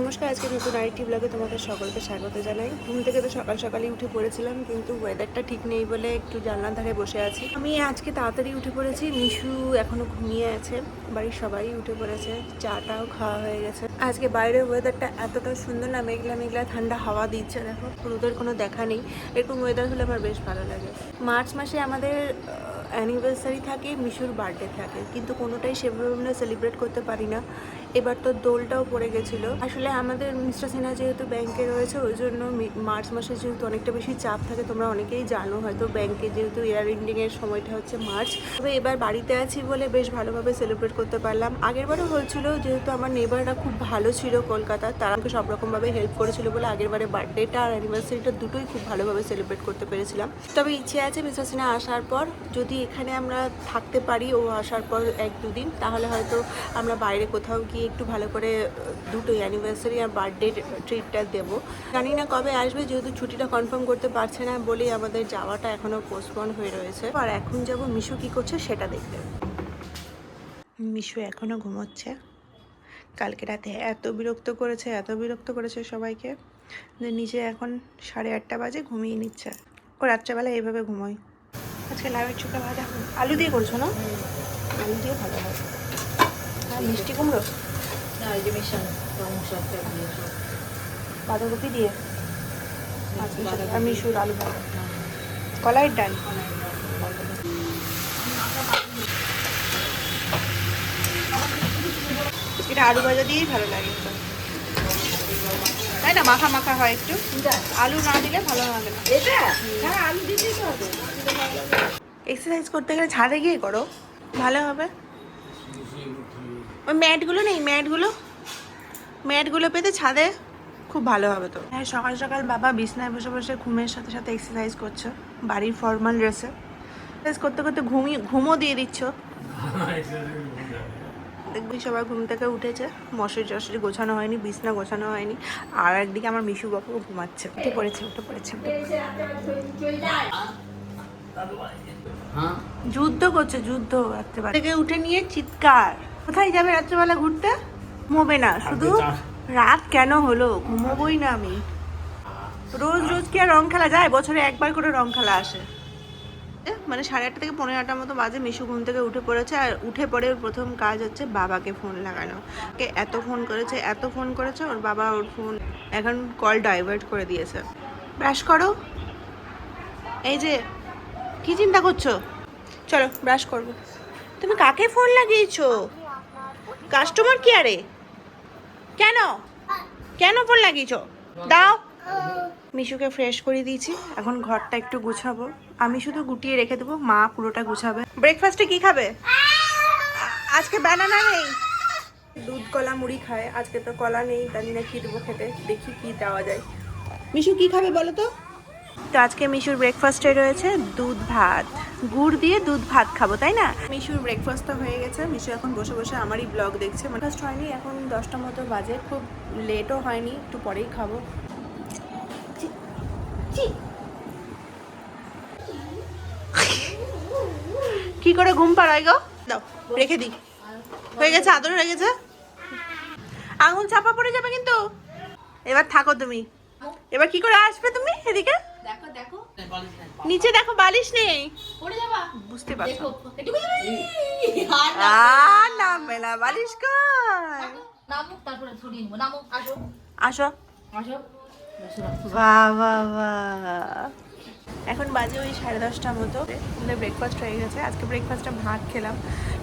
নমস্কার আজকে নতুন আরেকটি ব্লগে তোমাদের সকলকে স্বাগত জানাই। ঘুম থেকে তো সকাল সকালই উঠে পড়েছিলাম, কিন্তু ওয়েদারটা ঠিক নেই বলে একটু জানলার ধারে বসে আছি। আমি আজকে তাড়াতাড়ি উঠে পড়েছি মিশু এখনও ঘুমিয়ে আছে, বাড়ির সবাই উঠে পড়েছে, চাটাও খাওয়া হয়ে গেছে। আজকে বাইরের ওয়েদারটা এতটা সুন্দর না, মেঘলা মেঘলা ঠান্ডা হাওয়া দিচ্ছে, দেখো, রোদের কোনো দেখা নেই। এরকম ওয়েদার হলে আমার বেশ ভালো লাগে। মার্চ মাসে আমাদের অ্যানিভার্সারি থাকে মিশুর বার্থডে থাকে, কিন্তু কোনোটাই সেভাবে আমরা সেলিব্রেট করতে পারি না। এবার তো দোলটাও পড়ে গেছিল। আসলে আমাদের মিস্টার সিনহা যেহেতু ব্যাংকে রয়েছে ওই জন্য মার্চ মাসে যেহেতু অনেকটা বেশি চাপ থাকে তোমরা অনেকেই জানো হয়তো ব্যাংকে যেহেতু ইয়ার এন্ডিংয়ের সময়টা হচ্ছে মার্চ। তবে এবার বাড়িতে আছি বলে বেশ ভালোভাবে সেলিব্রেট করতে পারলাম। আগেরবারও হয়েছিল যেহেতু আমার নেবাররা খুব ভালো ছিল কলকাতার তারা আমাকে সব রকমভাবে হেল্প করেছিল বলে আগেরবারে বার্থডেটা আর অ্যানিভার্সারিটা দুটোই খুব ভালোভাবে সেলিব্রেট করতে পেরেছিলাম। তবে ইচ্ছে আছে মিস্টার সিনহা আসার পর যদি এখানে আমরা থাকতে পারি ও আসার পর এক দুদিন তাহলে হয়তো আমরা বাইরে কোথাও গিয়ে একটু ভালো করে আহ, দুটো অ্যানিভার্সারি আর বার্থডে ট্রিটটা দেবো। জানি না কবে আসবে যেহেতু ছুটিটা কনফার্ম করতে পারছে না বলেই আমাদের যাওয়াটা এখনও পোস্টপন হয়ে রয়েছে। আর এখন যাব মিশু কী করছে সেটা দেখতে। মিশু এখনও ঘুমোচ্ছে। কালকে রাতে এত বিরক্ত করেছে এত বিরক্ত করেছে সবাইকে যে নিজে এখন সাড়ে আটটা বাজে ঘুমিয়ে নিচ্ছে। ও রাত্রেবেলা এইভাবে ঘুমোয়। আজকে লাউয়ের চোখে ভাজা আলু দিয়ে করছ না? আলু দিয়ে ভালো হয় আর মিষ্টি কুমড়ো? না এই যে মেশানো পালং শাকটা দিয়ে সব। বাঁধাকপি দিয়ে? আর মিশুর আলু কলাইয়ের ডাল? এটা আলু ভাজা দিয়েই ভালো লাগে। তাই না? মাখা মাখা হয় একটু। আলু না দিলে ভালো লাগে না। এটা? হ্যাঁ আলু দিতেই হবে। এক্সারসাইজ করতে গেলে ছাদে গিয়ে করো। ভালো হবে। ওই ম্যাটগুলো নেই ম্যাটগুলো। ম্যাটগুলো পেতে ছাদে খুব ভালো হবে তো। হ্যাঁ সকাল সকাল বাবা বিছনায় বসে বসে ঘুমের সাথে সাথে এক্সারসাইজ করছ বাড়ির ফর্মাল ড্রেসে এক্সারসাইজ করতে করতে ঘুমিয়ে ঘুমও দিয়ে দিচ্ছ দেখবি সবাই ঘুম থেকে উঠেছে মশারি টশারি গোছানো হয়নি বিছনা গোছানো হয়নি আর একদিকে আমার মিশু বাবু ঘুমাচ্ছে। উঠে পড়েছে উঠে পড়েছে। হ্যাঁ? যুদ্ধ করছে যুদ্ধ রাত্রেবেলা। থেকে উঠে নিয়ে চিৎকার। কোথায় যাবে রাত্রেবেলা ঘুরতে? ঘুমোবে না শুধু রাত কেন হলো? ঘুমোবই না আমি। রোজ রোজ কি আর রং খেলা যায়? বছরে একবার করে রং খেলা আসে। এ, মানে সাড়ে আটটা থেকে পনেরো আটটার মতো বাজে মিশু ঘুম থেকে উঠে পড়েছে আর উঠে পড়ে ওর প্রথম কাজ হচ্ছে বাবাকে ফোন লাগানো। কে এত ফোন করেছে এত ফোন করেছে ওর বাবা ওর ফোন এখন কল ডাইভার্ট করে দিয়েছে। ব্রাশ করো। এই যে কি চিন্তা করছ? চলো ব্রাশ করব। তুমি কাকে ফোন লাগিয়েছো? কাস্টমার কেয়ারে? কেন? কেন ফোন লাগিয়েছ? দাও। মিশুকে ফ্রেশ করে দিয়েছি। এখন ঘরটা একটু গুছাবো। আমি শুধু গুটিয়ে রেখে দেবো। মা পুরোটা গুছাবে। ব্রেকফাস্টে কি খাবে? আজকে ব্যানানা নেই। দুধ, কলা, মুড়ি খায়। আজকে তো কলা নেই। জানি না কি দেবো খেতে। দেখি কি দেওয়া যায়। মিশু কি খাবে বলো তো? তো আজকে মিশুর ব্রেকফাস্টে রয়েছে দুধ ভাত। গুড় দিয়ে দুধ ভাত খাব তাই না? মিশুর ব্রেকফাস্ট তো হয়ে গেছে। মিশু এখন বসে বসে আমারই ব্লগ দেখছে। ব্রেকফাস্ট হয়নি এখন দশটা মতো বাজে। খুব লেটও হয়নি একটু পরেই খাব। কি করে ঘুম পাড়ায় গো? দাও রেখে দিই। হয়ে গেছে আদর হয়ে গেছে। আঙুল চাপা পড়ে যাবে কিন্তু। এবার থাকো তুমি। এবার কি করে আসবে তুমি এদিকে? দেখো। নাই নিচে দেখো বালিশ নেই। পড়ে যাবা? বুঝতে পারছ। দেখো একটু আর নামবে না বালিশ কর নামুক তারপরে ছড়িয়ে নেব। নামুক আসো। আসো। আসো। বাহ। এখন বাজে ওই সাড়ে দশটার মতো। আমাদের ব্রেকফাস্ট হয়ে গেছে। আজকে ব্রেকফাস্টে ভাত খেলাম।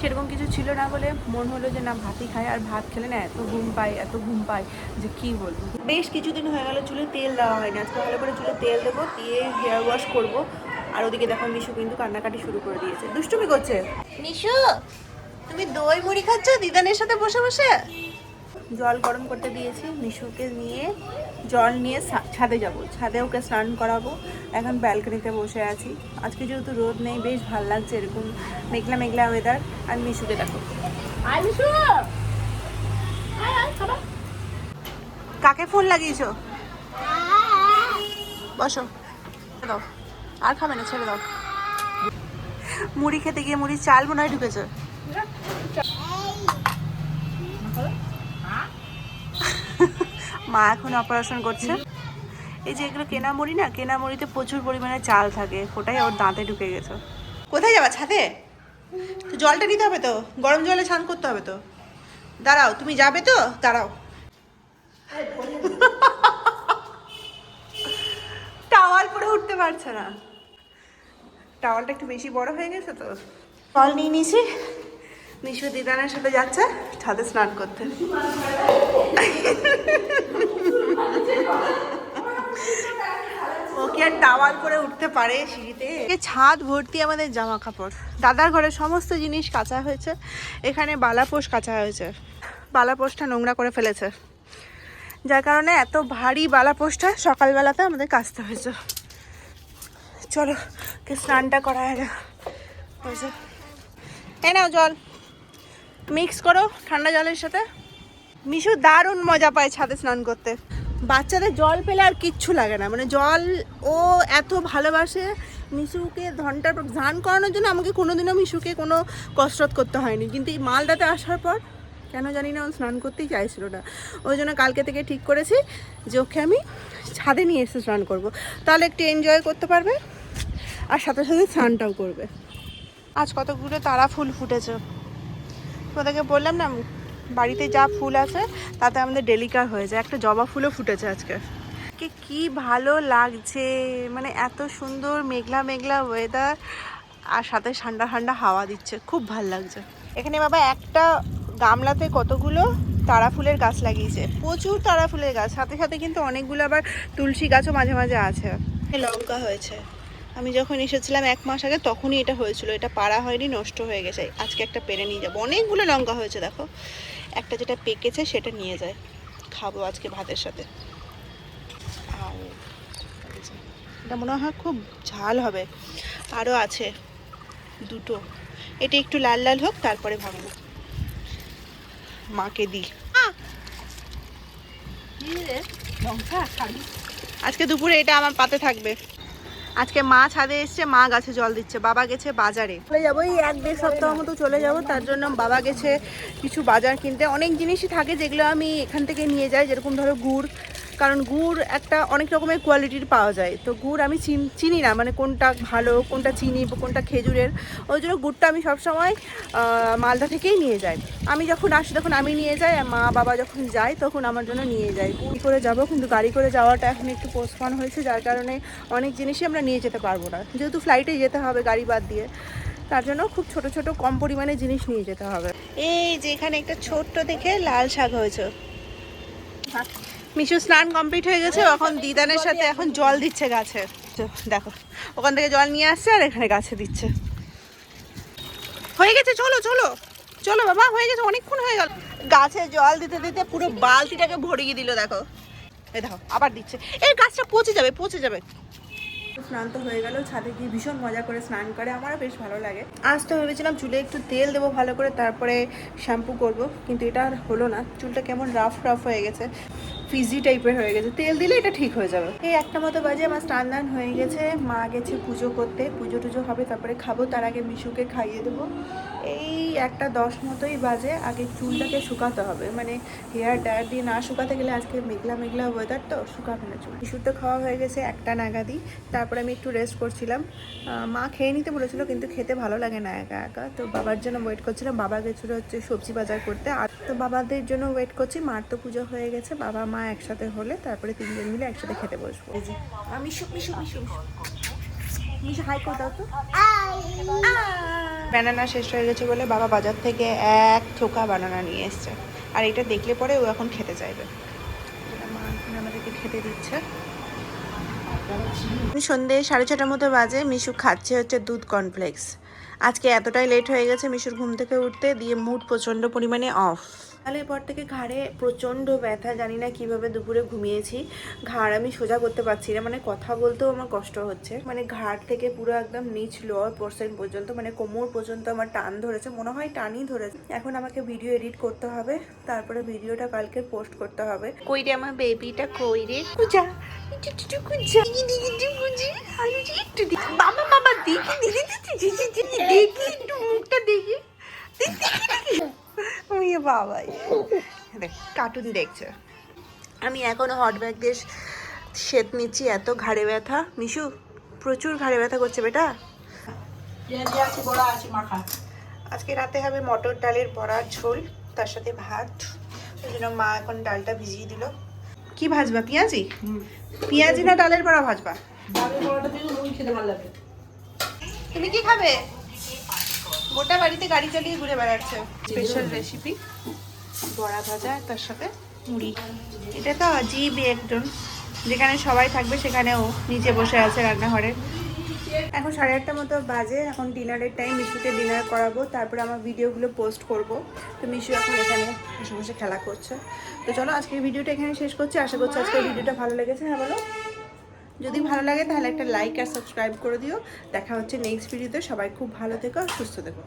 সেরকম কিছু ছিল না বলে মন হলো যে না, ভাতই খাই। আর ভাত খেলে না এত ঘুম পাই, এত ঘুম পাই যে কি বলব। বেশ কিছুদিন হয়ে গেল, চুলে তেল দেওয়া হয়নি। আজকে ভালো করে চুলে তেল দেবো, দিয়ে হেয়ার ওয়াশ করব। আর ওদিকে দেখো মিশু কিন্তু কান্নাকাটি শুরু করে দিয়েছে। দুষ্টুমি করছে? মিশু, তুমি দই মুড়ি খাচ্ছ? দিদানের সাথে বসে বসে? জল গরম করতে দিয়েছি মিশুকে নিয়ে জল নিয়ে ছাদে যাব। ছাদে ওকে স্নান করাবো এখন ব্যালকনিতে বসে আছি। আজকে যেহেতু রোদ নেই বেশ ভালো লাগছে এরকম মেঘলা মেঘলা ওয়েদার আর মিশুকে দেখো। কাকে ফোন লাগিয়েছো? বসো। দাও। আর খাবে না ছেড়ে দাও। মুড়ি খেতে গিয়ে মুড়ি চাল মনে হয় ঢুকেছে। মা এখন অপারেশন করছে। এই যে এগুলো কেনা মুড়ি না কেনা মুড়িতে প্রচুর পরিমাণে চাল থাকে ওটাই ওর দাঁতে ঢুকে গেছে। কোথায় যাবা ছাদে? তো জলটা নিতে হবে তো গরম জলে স্নান করতে হবে তো। দাঁড়াও তুমি যাবে তো? দাঁড়াও। টাওয়াল পরে উঠতে পারছে না। টাওয়ালটা একটু বেশি বড় হয়ে গেছে তো। জল নিয়ে নিয়েছি। মিশু দিদানের সাথে যাচ্ছে, ছাদে স্নান করতে। ও কি আর টাওয়াল করে উঠতে পারে সিঁড়িতে। ছাদ ভর্তি আমাদের জামা কাপড় দাদার ঘরে সমস্ত জিনিস কাঁচা হয়েছে, এখানে বালাপোষ কাঁচা হয়েছে। বালাপোষটা নোংরা করে ফেলেছে। যার কারণে এত ভারী বালাপোষটা সকালবেলাতে আমাদের কাচতে হয়েছে। চলো স্নানটা করা হয় হয়েছে এই নাও জল। মিক্স করো ঠান্ডা জলের সাথে। মিশু দারুণ মজা পায় ছাদে স্নান করতে। বাচ্চাদের জল পেলে আর কিচ্ছু লাগে না। মানে জল ও এত ভালোবাসে, মিশুকে পর স্নান করানোর জন্য আমাকে কোনোদিনও মিশুকে কোনো কসরত করতে হয়নি। কিন্তু এই মালদাতে আসার পর, কেন জানি না ও স্নান করতেই চাইছিল না। ওই জন্য কালকে থেকে ঠিক করেছি যে ওকে আমি ছাদে নিয়ে এসে স্নান করব। তাহলে একটু এনজয় করতে পারবে, আর সাথে সাথে স্নানটাও করবে। আজ কতগুলো তারা ফুল ফুটেছে। তোমাদেরকে বললাম না, বাড়িতে যা ফুল আছে তাতে আমাদের ডেলিকার হয়ে যায়। একটা জবা ফুলও ফুটেছে আজকে। কি কি ভালো লাগছে মানে এত সুন্দর মেঘলা মেঘলা ওয়েদার আর সাথে ঠান্ডা ঠান্ডা হাওয়া দিচ্ছে, খুব ভালো লাগছে। এখানে বাবা একটা গামলাতে কতগুলো তারা ফুলের গাছ লাগিয়েছে, প্রচুর তারা ফুলের গাছ, সাথে সাথে কিন্তু অনেকগুলো আবার তুলসী গাছও মাঝে মাঝে আছে। লঙ্কা হয়েছে। আমি যখন এসেছিলাম এক মাস আগে তখনই এটা হয়েছিল। এটা পাড়া হয়নি নষ্ট হয়ে গেছে। আজকে একটা পেরে নিয়ে যাব। অনেকগুলো লঙ্কা হয়েছে দেখো। একটা যেটা পেকেছে সেটা নিয়ে যায় খাব আজকে ভাতের সাথে। এটা মনে হয় খুব ঝাল হবে। আরও আছে দুটো। এটা একটু লাল লাল হোক তারপরে ভাববো মাকে দিই। আজকে দুপুরে এটা আমার পাতে থাকবে। আজকে মা ছাদে এসছে, মা গাছে জল দিচ্ছে, বাবা গেছে বাজারে। চলে যাব এই এক দেড় সপ্তাহ মতো চলে যাব, তার জন্য বাবা গেছে কিছু বাজার কিনতে। অনেক জিনিসই থাকে যেগুলো আমি এখান থেকে নিয়ে যাই, যেরকম ধরো গুড় কারণ গুড় একটা অনেক রকমের কোয়ালিটির পাওয়া যায়। তো গুড় আমি চিন- না মানে কোনটা ভালো, কোনটা চিনি কোনটা খেজুরের, ওই জন্য গুড়টা আমি সবসময় মালদা থেকেই নিয়ে যাই। আমি যখন আসি তখন আমি নিয়ে যাই, আর মা বাবা যখন যায় তখন আমার জন্য নিয়ে যাই। গুড় করে যাব, কিন্তু গাড়ি করে যাওয়াটা এখন একটু পোস্টপন হয়েছে, যার কারণে অনেক জিনিসই আমরা নিয়ে যেতে পারব না। যেহেতু ফ্লাইটে যেতে হবে গাড়ি বাদ দিয়ে, তার জন্য খুব ছোট ছোট কম পরিমাণে জিনিস নিয়ে যেতে হবে। এই যে এখানে একটা ছোট্ট দেখে লাল শাক হয়েছে। মিশু স্নান কমপ্লিট হয়ে গেছে এখন দিদানের সাথে এখন জল দিচ্ছে গাছে। দেখো ওখান থেকে জল নিয়ে আসছে আর এখানে গাছে দিচ্ছে। হয়ে গেছে চলো চলো চলো বাবা হয়ে গেছে অনেকক্ষণ হয়ে গেল। গাছে জল দিতে দিতে পুরো বালতিটাকে ভরিয়ে দিল দেখো। এই দেখো আবার দিচ্ছে। এই গাছটা পচে যাবে পচে যাবে। স্নান তো হয়ে গেল ছাদে গিয়ে ভীষণ মজা করে স্নান করে আমারও বেশ ভালো লাগে। আজ তো ভেবেছিলাম চুলে একটু তেল দেবো ভালো করে তারপরে শ্যাম্পু করব কিন্তু এটা আর হলো না। চুলটা কেমন রাফ রাফ হয়ে গেছে। ফিজি টাইপের হয়ে গেছে। তেল দিলে এটা ঠিক হয়ে যাবে। এই একটা মতো বাজে আমার স্নান দান হয়ে গেছে। মা গেছে পুজো করতে। পুজো টুজো হবে, তারপরে খাব। তার আগে মিশুকে খাইয়ে দেবো। এই একটা দশ মতোই বাজে। আগে চুলটাকে শুকাতে হবে। মানে হেয়ার ড্রায়ার দিয়ে না শুকাতে গেলে আজকে মেঘলা মেঘলা ওয়েদার তো শুকাবে না চুল। মিশুর তো খাওয়া হয়ে গেছে একটা নাগাদি তারপরে আমি একটু রেস্ট করছিলাম। মা খেয়ে নিতে বলেছিল, কিন্তু খেতে ভালো লাগে না একা একা। তো বাবার জন্য ওয়েট করছিলাম। বাবা গেছিল হচ্ছে সবজি বাজার করতে। আর তো বাবাদের জন্য ওয়েট করছি। মার তো পুজো হয়ে গেছে। বাবা, মা একসাথে হলে তারপরে তিনজন মিলে একসাথে খেতে বসবো। মিশু মিশু মিশু মিশু। হাই করে দাও তো। ব্যানানা শেষ হয়ে গেছে বলে বাবা বাজার থেকে এক থোকা বানানা নিয়ে এসছে। আর এটা দেখলে পরে ও এখন খেতে চাইবে। মা এখন আমাদেরকে খেতে দিচ্ছে। সন্ধে সাড়ে ছটার মতো বাজে মিশু খাচ্ছে হচ্ছে দুধ কর্নফ্লেক্স আজকে এতটাই লেট হয়ে গেছে মিশুর ঘুম থেকে উঠতে দিয়ে মুড প্রচণ্ড পরিমাণে অফ তাহলে পর থেকে ঘাড়ে প্রচণ্ড ব্যথা জানি না কীভাবে দুপুরে ঘুমিয়েছি। ঘাড় আমি সোজা করতে পারছি না মানে কথা বলতেও আমার কষ্ট হচ্ছে। মানে ঘাড় থেকে পুরো একদম নিচ লোয়ার পোর্শন পর্যন্ত মানে কোমর পর্যন্ত আমার টান ধরেছে মনে হয় টানই ধরেছে। এখন আমাকে ভিডিও এডিট করতে হবে তারপরে ভিডিওটা কালকে পোস্ট করতে হবে। কই রে আমার বেবিটা কই রে? কুজা বাবা বাবা দেখি দিদি দেখি একটু মুখটা দেখি। ওই বাবাই দেখ কার্টুন দেখছে। আমি এখনও হট ব্যাগ দিয়ে সেত নিচ্ছি এত ঘাড়ে ব্যথা। মিশু প্রচুর ঘাড়ে ব্যথা করছে বেটা। আজকে রাতে হবে মটর ডালের বড়া ঝোল তার সাথে ভাত। ওই জন্য মা এখন ডালটা ভিজিয়ে দিল। কি ভাজবা পেঁয়াজি? পেঁয়াজি না ডালের বড়া ভাজবা? ডালের বড়াটা দিয়ে খেতে ভালো লাগে। তুমি কি খাবে? গোটা বাড়িতে গাড়ি চালিয়ে ঘুরে বেড়াচ্ছে। স্পেশাল রেসিপি বড়া ভাজা, তার সাথে মুড়ি। এটা তো আজীব একজন, যেখানে সবাই থাকবে সেখানেও নিচে বসে আছে রান্নাঘরে। এখন সাড়ে আটটা মতো বাজে, এখন ডিনারের টাইম মিশুকে ডিনার করাবো, তারপরে আমার ভিডিওগুলো পোস্ট করব। তো মিশু এখন এখানে বসে বসে খেলা করছে। তো চলো আজকের ভিডিওটা এখানে শেষ করছি, আশা করছি আজকের ভিডিওটা ভালো লেগেছে হ্যাঁ বলো। যদি ভালো লাগে তাহলে একটা লাইক আর সাবস্ক্রাইব করে দিও। দেখা হচ্ছে নেক্সট ভিডিওতে সবাই খুব ভালো থেকো, সুস্থ থেকো।